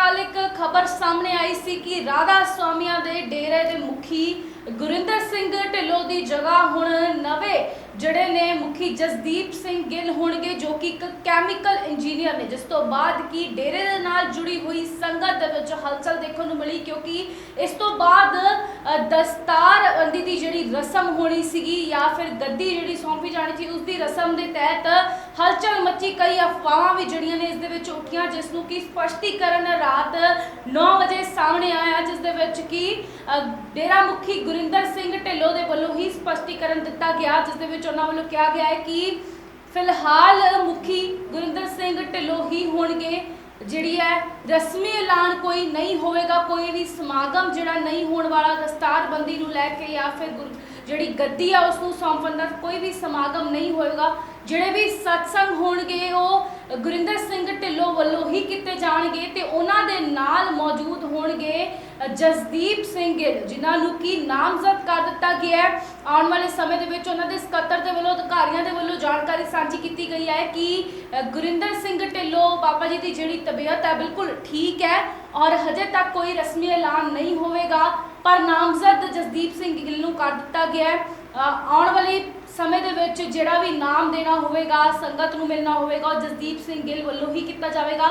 ਕੱਲ ਇੱਕ ਖਬਰ ਸਾਹਮਣੇ ਆਈ ਸੀ ਕਿ ਰਾਧਾ ਸਵਾਮੀਆਂ ਦੇ ਡੇਰੇ ਦੇ ਮੁਖੀ ਗੁਰਿੰਦਰ ਸਿੰਘ ਢਿੱਲੋਂ ਦੀ ਜਗ੍ਹਾ ਹੁਣ ਨਵੇਂ ਜਿਹੜੇ ਨੇ ਮੁਖੀ ਜਸਦੀਪ ਸਿੰਘ ਗਿੱਲ ਹੋਣਗੇ, ਜੋ ਕਿ ਇੱਕ ਕੈਮੀਕਲ ਇੰਜੀਨੀਅਰ ਨੇ, ਜਿਸ ਤੋਂ ਬਾਅਦ ਕੀ ਡੇਰੇ ਦੇ ਨਾਲ ਜੁੜੀ ਹੋਈ ਸੰਗਤ ਦੇ ਵਿੱਚ ਹਲਚਲ ਦੇਖਣ ਨੂੰ ਮਿਲੀ, ਕਿਉਂਕਿ ਇਸ ਤੋਂ ਬਾਅਦ ਦਸਤਾਰ ਦਸਤਾਰਬੰਦੀ ਦੀ ਜਿਹੜੀ ਰਸਮ ਹੋਣੀ ਸੀਗੀ ਜਾਂ ਫਿਰ ਗੱਦੀ ਜਿਹੜੀ ਸੌਂਪੀ ਜਾਣੀ ਸੀ, ਉਸ ਦੀ ਰਸਮ ਦੇ ਤਹਿਤ ਹਲਚਲ ਮੱਚੀ, ਕਈ ਅਫਵਾਹਾਂ ਵੀ ਜਿਹੜੀਆਂ ਨੇ ਵਿੱਚ ਉੱਠੀਆਂ ਜਿਸ ਨੂੰ ਕਿ ਸਪਸ਼ਟੀਕਰਨ ਰਾਤ 9 ਵਜੇ ਸਾਹਮਣੇ ਆਇਆ, ਜਿਸ ਦੇ ਵਿੱਚ ਕਿ ਡੇਰਾ ਮੁਖੀ ਗੁਰਿੰਦਰ ਸਿੰਘ ਢਿੱਲੋਂ ਦੇ ਵੱਲੋਂ ਹੀ ਸਪਸ਼ਟੀਕਰਨ ਦਿੱਤਾ ਗਿਆ, ਜਿਸ ਦੇ ਵਿੱਚ ਉਹਨਾਂ ਵੱਲੋਂ ਕਿਹਾ ਗਿਆ ਹੈ ਕਿ ਫਿਲਹਾਲ ਮੁਖੀ ਗੁਰਿੰਦਰ ਸਿੰਘ ਢਿੱਲੋਂ ਹੀ ਹੋਣਗੇ। ਜਿਹੜੀ ਹੈ, ਰਸਮੀ ਐਲਾਨ ਕੋਈ ਨਹੀਂ ਹੋਵੇਗਾ, ਕੋਈ ਵੀ ਸਮਾਗਮ ਜਿਹੜਾ ਨਹੀਂ ਹੋਣ ਵਾਲਾ, ਦਸਤਾਰਬੰਦੀ ਨੂੰ ਲੈ ਕੇ ਜਾਂ ਫਿਰ ਜਿਹੜੀ ਗੱਦੀ ਆ ਉਸ ਨੂੰ ਸੌਂਪਣ ਦਾ ਵੀ ਸਮਾਗਮ ਨਹੀਂ ਹੋਏਗਾ। ਜਿਹੜੇ ਵੀ ਸਤਸੰਗ ਹੋਣਗੇ, ਉਹ ਗੁਰਿੰਦਰ ਸਿੰਘ ਢਿੱਲੋਂ ਵੱਲੋਂ ਹੀ ਕੀਤੇ ਜਾਣਗੇ ਤੇ ਉਹਨਾਂ ਦੇ ਨਾਲ ਮੌਜੂਦ ਹੋਣਗੇ ਜਸਦੀਪ ਸਿੰਘ ਗਿੱਲ, ਜਿਨ੍ਹਾਂ ਨੂੰ ਕੀ ਨਾਮਜ਼ਦ ਕਰ ਦਿੱਤਾ ਗਿਆ ਹੈ। ਆਉਣ ਵਾਲੇ ਸਮੇਂ ਦੇ ਵਿੱਚ ਉਹਨਾਂ ਦੇ ਸਕੱਤਰ ਦੇ ਵੱਲੋਂ, ਅਧਿਕਾਰੀਆਂ ਦੇ ਵੱਲੋਂ ਜਾਣਕਾਰੀ ਸਾਂਝੀ ਕੀਤੀ ਗਈ ਹੈ ਕਿ ਗੁਰਿੰਦਰ ਸਿੰਘ ਢਿੱਲੋਂ ਬਾਬਾ ਜੀ ਦੀ ਜਿਹੜੀ ਤਬੀਅਤ ਹੈ, ਬਿਲਕੁਲ ਠੀਕ ਹੈ ਔਰ ਹਜੇ ਤੱਕ ਕੋਈ ਰਸਮੀ ਐਲਾਨ ਨਹੀਂ ਹੋਵੇਗਾ, ਪਰ ਨਾਮਜ਼ਦ ਜਸਦੀਪ ਸਿੰਘ ਗਿੱਲ ਨੂੰ ਕਰ ਦਿੱਤਾ ਗਿਆ ਹੈ। ਆਉਣ ਵਾਲੇ ਸਮੇਂ ਦੇ ਵਿੱਚ ਜਿਹੜਾ ਵੀ ਨਾਮ ਦੇਣਾ ਹੋਵੇਗਾ, ਸੰਗਤ ਨੂੰ ਮਿਲਣਾ ਹੋਵੇਗਾ, ਉਹ ਜਸਦੀਪ ਸਿੰਘ ਗਿੱਲ ਵੱਲੋਂ ਹੀ ਕੀਤਾ ਜਾਵੇਗਾ।